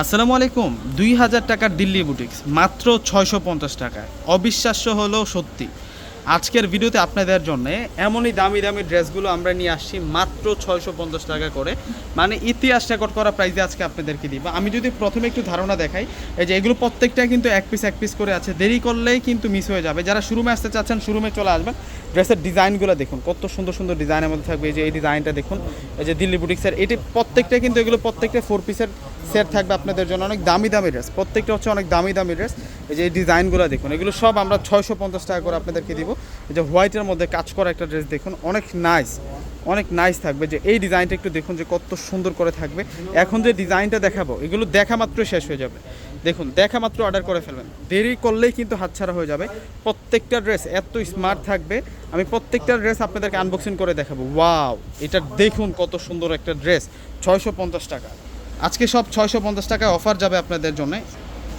আসসালামু আলাইকুম। দুই হাজার টাকার দিল্লি বুটিক্স, মাত্র ছয়শো পঞ্চাশ টাকায়। অবিশ্বাস্য হলো সত্যি। আজকের ভিডিওতে আপনাদের জন্য এমনই দামি দামি ড্রেসগুলো আমরা নিয়ে আসছি, মাত্র ছয়শো পঞ্চাশ টাকা করে। মানে ইতিহাস রেকর্ড করা প্রাইসে আজকে আপনাদেরকে দিব। আমি যদি প্রথমে একটু ধারণা দেখাই, এই যে এগুলো প্রত্যেকটা কিন্তু এক পিস এক পিস করে আছে। দেরি করলেই কিন্তু মিস হয়ে যাবে। যারা শুরুমে আসতে চাচ্ছেন শুরুমে চলে আসবেন। ড্রেসের ডিজাইনগুলো দেখুন, কত সুন্দর সুন্দর ডিজাইনের মধ্যে থাকবে। এই যে এই ডিজাইনটা দেখুন, এই যে দিল্লি বুটিক্সের, এটি প্রত্যেকটা কিন্তু এগুলো প্রত্যেকটা ফোর পিসের সেট থাকবে আপনাদের জন্য অনেক দামি দামি ড্রেস। প্রত্যেকটা হচ্ছে অনেক দামি দামি ড্রেস। এই যে এই ডিজাইনগুলো দেখুন, এগুলো সব আমরা ছয়শো পঞ্চাশ টাকা করে আপনাদেরকে দিব। এই যে হোয়াইটের মধ্যে কাজ করা একটা ড্রেস দেখুন, অনেক নাইস অনেক নাইস থাকবে। যে এই ডিজাইনটা একটু দেখুন যে কত সুন্দর করে থাকবে। এখন যে ডিজাইনটা দেখাবো, এগুলো দেখা মাত্র শেষ হয়ে যাবে। দেখুন, দেখা মাত্র অর্ডার করে ফেলবেন। দেরি করলেই কিন্তু হাতছাড়া হয়ে যাবে। প্রত্যেকটা ড্রেস এত স্মার্ট থাকবে। আমি প্রত্যেকটা ড্রেস আপনাদেরকে আনবক্সিং করে দেখাবো। ওয়াও, এটা দেখুন কত সুন্দর একটা ড্রেস, ছয়শো পঞ্চাশ টাকা। আজকে সব ছয়শো পঞ্চাশ টাকায় অফার যাবে আপনাদের জন্য।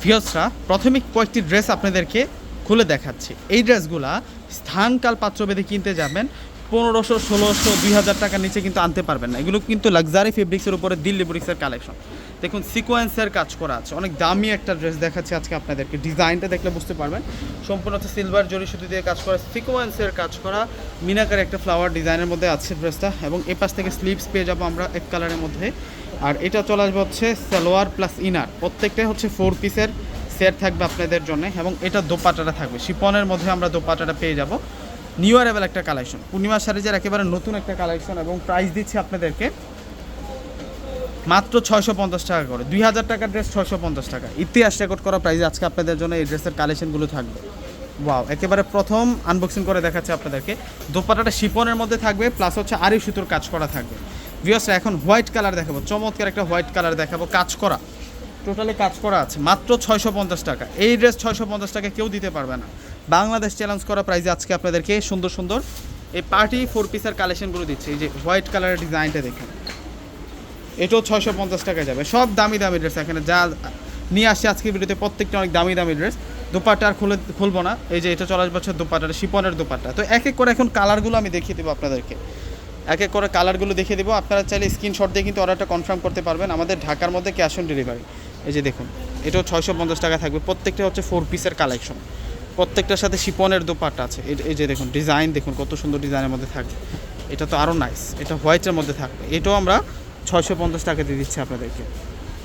ফিয়সরা, প্রথমে কয়েকটি ড্রেস আপনাদেরকে খুলে দেখাচ্ছি। এই ড্রেসগুলা স্থান স্থানকাল পাত্রভেদে কিনতে যাবেন, পনেরোশো, ষোলোশো, দুই হাজার টাকার নিচে কিন্তু আনতে পারবেন না। এগুলো কিন্তু লাক্সারি ফেব্রিক্সের উপরে, দিল্লি বুটিক্সের কালেকশন দেখুন সিকোয়েন্সের কাজ করা আছে। অনেক দামি একটা ড্রেস দেখাচ্ছে আজকে আপনাদেরকে। ডিজাইনটা দেখলে বুঝতে পারবেন। সম্পূর্ণ হচ্ছে সিলভার জরি সুতি দিয়ে কাজ করা সিকোয়েন্সের কাজ করা, মিনাকার একটা ফ্লাওয়ার ডিজাইনের মধ্যে আছে ড্রেসটা এবং এ পাশ থেকে স্লিভস পেয়ে যাব আমরা এক কালারের মধ্যে। আর এটা চলে আসবে হচ্ছে সালোয়ার প্লাস ইনার প্রত্যেকটাই হচ্ছে ফোর পিসের সেট থাকবে আপনাদের জন্য এবং এটা দোপাটাটা থাকবে। শিপনের মধ্যে আমরা দোপাটাটা পেয়ে যাব। নিউ অ্যারেবেল একটা কালেকশন পূর্ণিমা শাড়িজের একেবারে নতুন একটা কালেকশন এবং প্রাইস দিচ্ছি আপনাদেরকে মাত্র ছয়শো পঞ্চাশ টাকা করে। দুই হাজার টাকার ড্রেস ছয়শো পঞ্চাশ টাকা। ইতিহাস রেকর্ড করা প্রাইস আজকে আপনাদের জন্য এই ড্রেসের কালেকশনগুলো থাকবে। ওয়াও একেবারে প্রথম আনবক্সিং করে দেখাচ্ছে আপনাদেরকে। দোপাটাটা শিপনের মধ্যে থাকবে প্লাস হচ্ছে আরি সুতোর কাজ করা থাকবে। ভিউয়ার্সরা এখন হোয়াইট কালার দেখাবো, চমৎকার একটা হোয়াইট কালার দেখাবো, কাজ করা টোটালি কাজ করা আছে, মাত্র ছয়শো পঞ্চাশ টাকা, এই ড্রেস ছয়শো পঞ্চাশ টাকা কেউ দিতে পারবে না। বাংলাদেশ চ্যালেঞ্জ করা প্রাইজে আজকে আপনাদেরকে সুন্দর সুন্দর এই পার্টি ফোর পিসের কালেকশনগুলো দিচ্ছে, এই যে হোয়াইট কালারের ডিজাইনটা দেখুন। এটাও ছয়শো পঞ্চাশ টাকা যাবে, সব দামি দামি ড্রেস এখানে যা নিয়ে আসছে আজকে ভিডিওতে প্রত্যেকটা অনেক দামি দামি ড্রেস দোপাট্টা আর খুলে, খুলবো না, এই যে এটা চল্লিশ বছর দোপাট্টাটা শিপনের দোপাট্টা। তো এক এক করে এখন কালারগুলো আমি দেখিয়ে দেবো আপনাদেরকে। এক এক করে কালারগুলো দেখিয়ে দেবো। আপনারা চাইলে স্ক্রিনশট দিয়ে কিন্তু অর্ডারটা কনফার্ম করতে পারবেন। আমাদের ঢাকার মধ্যে ক্যাশ অন ডেলিভারি। এই যে দেখুন, এটাও ছয়শো পঞ্চাশ টাকা থাকবে। প্রত্যেকটা হচ্ছে ফোর পিসের কালেকশন প্রত্যেকটার সাথে শিপনের দোপাট্টা আছে। এই- যে দেখুন ডিজাইন দেখুন, কত সুন্দর ডিজাইনের মধ্যে থাকবে। এটা তো আরও নাইস এটা হোয়াইটের মধ্যে থাকবে। এটাও আমরা ছয়শো পঞ্চাশ টাকা দিয়ে দিচ্ছি আপনাদেরকে।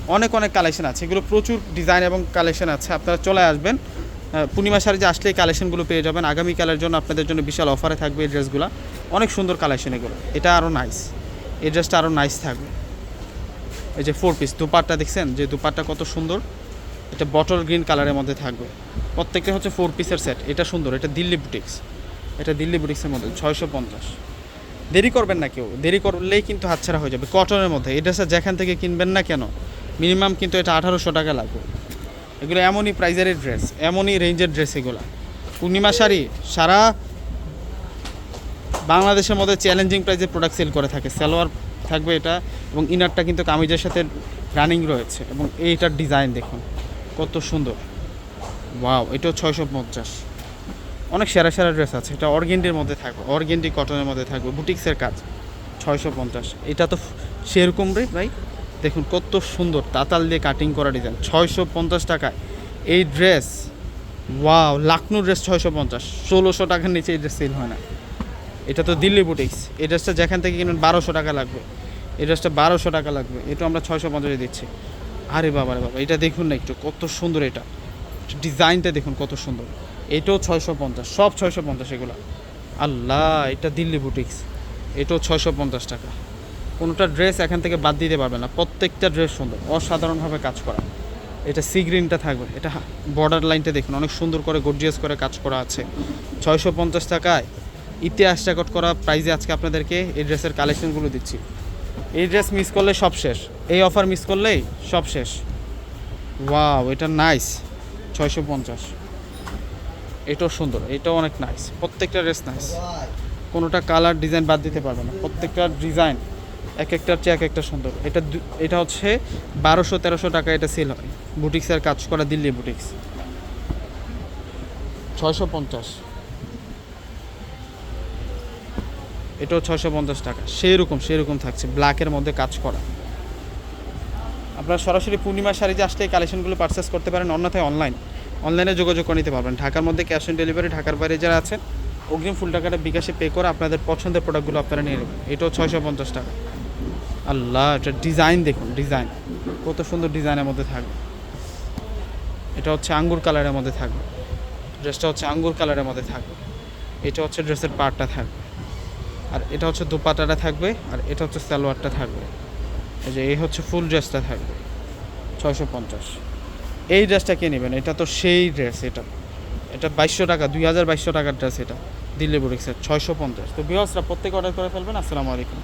অনেক অনেক কালেকশন আছে। এগুলো প্রচুর ডিজাইন এবং কালেকশন আছে। আপনারা চলে আসবেন। পূর্ণিমা শাড়ি যে আসলেই কালেকশনগুলো পেয়ে যাবেন। আগামীকালের জন্য আপনাদের জন্য বিশাল অফারে থাকবে এই ড্রেসগুলো অনেক সুন্দর কালেকশন এগুলো। এটা আরও নাইস এই ড্রেসটা আরও নাইস থাকবে। এই যে ফোর পিস দুপাট্টা দেখছেন? যে দুপাট্টা কত সুন্দর। এটা বটল গ্রিন কালারের মধ্যে থাকবে। প্রত্যেকটা হচ্ছে ফোর পিসের সেট এটা সুন্দর। এটা দিল্লি বুটিক্স এটা দিল্লি বুটিক্সের মধ্যে। ছয়শো পঞ্চাশ। দেরি করবেন না কেউ। দেরি করলেই কিন্তু হাতছাড়া হয়ে যাবে। কটনের মধ্যে। এই ড্রেসটা যেখান থেকে কিনবেন না কেন? মিনিমাম কিন্তু এটা আঠারোশো টাকা লাগবে। এগুলো এমনই প্রাইজের ড্রেস, এমনই রেঞ্জের ড্রেস এগুলো। পূর্ণিমা শাড়ি সারা বাংলাদেশের মধ্যে চ্যালেঞ্জিং প্রাইজে প্রোডাক্ট সেল করে থাকে। সালোয়ার থাকবে এটা এবং ইনারটা কিন্তু কামিজের সাথে রানিং রয়েছে এবং এইটার ডিজাইন দেখুন, কত সুন্দর। ওয়াও এটাও ছয়শো পঞ্চাশ। অনেক সেরা সেরা ড্রেস আছে, এটা অর্গেন্ডির মধ্যে থাকবে অর্গেন্ডি কটনের মধ্যে থাকবে, বুটিক্সের কাজ, ছয়শো পঞ্চাশ। এটা তো সেরকম রে ভাই দেখুন কত সুন্দর তাতাল দিয়ে কাটিং করা ডিজাইন ছয়শো পঞ্চাশ টাকায়। এই ড্রেস ওয়াও লাকনো ড্রেস ছয়শো পঞ্চাশ। ষোলোশো টাকার নিচে এই ড্রেস সেল হয় না। এটা তো দিল্লি বুটিক্স এই ড্রেসটা যেখান থেকে কিনবেন বারোশো টাকা লাগবে। এই ড্রেসটা বারোশো টাকা লাগবে। এটা আমরা ছয়শো পঞ্চাশে দিচ্ছি। আরে বাবা রে বাবা, এটা দেখুন না একটু, কত সুন্দর এটা। ডিজাইনটা দেখুন কত সুন্দর। এটাও ছয়শো পঞ্চাশ, সব ছয়শো পঞ্চাশ এগুলো। আল্লাহ, এটা দিল্লি বুটিক্স এটাও ছয়শো পঞ্চাশ টাকা। কোনোটা ড্রেস এখান থেকে বাদ দিতে পারবে না। প্রত্যেকটা ড্রেস সুন্দর, অসাধারণভাবে কাজ করা। এটা সি গ্রিনটা থাকবে, এটা বর্ডার লাইনটা দেখুন, অনেক সুন্দর করে গর্জিয়াস করে কাজ করা আছে। ছয়শো পঞ্চাশ টাকায় ইতিহাস রেকর্ড করা প্রাইজে আজকে আপনাদেরকে এই ড্রেসের কালেকশনগুলো দিচ্ছি। এই ড্রেস মিস করলে সব শেষ, এই অফার মিস করলেই সব শেষ। ওয়াও এটা নাইস ছয়শো পঞ্চাশ। এটাও সুন্দর, এটাও অনেক নাইস প্রত্যেকটা ড্রেস নাইস কোনোটা কালার ডিজাইন বাদ দিতে পারবে না, প্রত্যেকটা ডিজাইন এক একটার চেয়ে এক একটা সুন্দর। এটা এটা হচ্ছে বারোশো, তেরোশো টাকা এটা সেল হয়। বুটিক্সের কাজ করা দিল্লি বুটিক্স ছয়শো পঞ্চাশ। এটাও ছয়শো পঞ্চাশ টাকা। সেই রকম সেই রকম থাকছে ব্ল্যাকের মধ্যে কাজ করা। আপনারা সরাসরি পূর্ণিমা শাড়িতে আসলে এই কালেকশনগুলো পারচেস করতে পারেন, অন্যথায় অনলাইন অনলাইনে যোগাযোগ করে নিতে পারবেন। ঢাকার মধ্যে ক্যাশ অন ডেলিভারি ঢাকার বাইরে যারা আছেন, অগ্রিম ফুল টাকাটা বিকাশে পে করে আপনাদের পছন্দের প্রোডাক্টগুলো আপনারা নিয়ে নেবেন। এটাও ছয়শো পঞ্চাশ টাকা। আল্লাহ, এটা ডিজাইন দেখুন ডিজাইন কত সুন্দর ডিজাইনের মধ্যে থাকবে। এটা হচ্ছে আঙ্গুর কালারের মধ্যে থাকবে। ড্রেসটা হচ্ছে আঙ্গুর কালারের মধ্যে থাকবে। এটা হচ্ছে ড্রেসের পার্টটা থাকবে। আর এটা হচ্ছে দোপাটাটা থাকবে, আর এটা হচ্ছে সালোয়ারটা থাকবে। এই যে, এই হচ্ছে ফুল ড্রেসটা থাকবে। ছয়শো পঞ্চাশ। এই ড্রেসটা কে নেবেন? এটা তো সেই ড্রেস এটা। এটা বাইশশো টাকা, দুই হাজার বাইশশো টাকার ড্রেস এটা। দিল্লি বুটিক্সের ছয়শো পঞ্চাশ। তো বিহসরা প্রত্যেকে অর্ডার করে ফেলবেন। আসসালামু আলাইকুম।